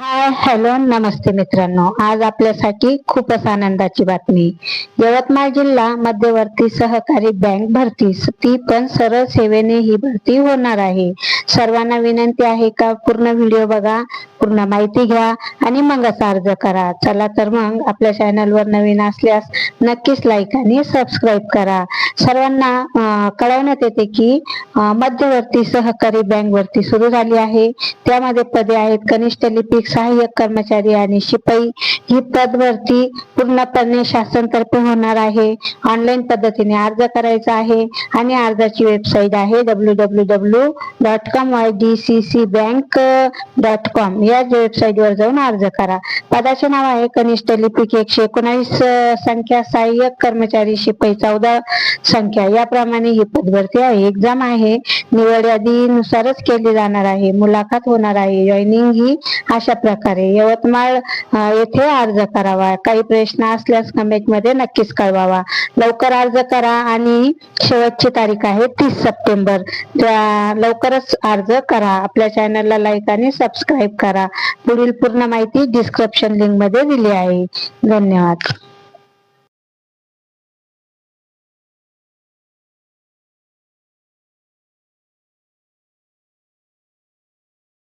Hi hello नमस्ते मित्रांनो. आज आपल्यासाठी खूपच आनंदाची बातमी. यवतमाळ जिल्हा मध्यवर्ती सहकारी बँक भरती ती पण सरळ सेवेने ही भरती होणार आहे. सर्वांना विनंती आहे का पूर्ण व्हिडिओ बघा पूर्ण माहिती घ्या आणि मगच अर्ज करा. चला तर मग आपल्या चॅनलवर नवीन असल्यास नक्कीच लाईक आणि सबस्क्राईब करा. सर्वांना कळवण्यात येते की मध्यवर्ती सहकारी बँक वरती सुरू झाली आहे. त्यामध्ये पदे आहेत कनिष्ठ लिपिक सहाय्यक कर्मचारी आणि शिपाई. ही पदवरती पूर्णपणे शासन तर्फे होणार आहे. ऑनलाईन पद्धतीने अर्ज करायचा आहे आणि अर्जाची वेबसाईट आहे W W W dot com Y D C C bank dot com या वेबसाईटवर जाऊन अर्ज करा. पदाचे नाव आहे कनिष्ठ लिपिक एकशे एकोणावीस संख्या सहाय्यक कर्मचारी शिपाई चौदा संख्या. याप्रमाणे ही पदभरती आहे. एक्झाम आहे. निवड यादीनुसारच केली जाणार आहे. मुलाखत होणार आहे. जॉईनिंग ही अशा प्रकारे. यवतमाळ येथे अर्ज करावा. काही प्रश्न असल्यास कमेंटमध्ये नक्कीच कळवावा. लवकर अर्ज करा आणि शेवटची तारीख आहे तीस सप्टेंबर. त्या लवकरच अर्ज करा. आपल्या चॅनलला लाईक आणि सबस्क्राईब करा. पुढील पूर्ण माहिती डिस्क्रिप्शन डिस्क्रिप्शन लिंकमध्ये दिली आहे. धन्यवाद.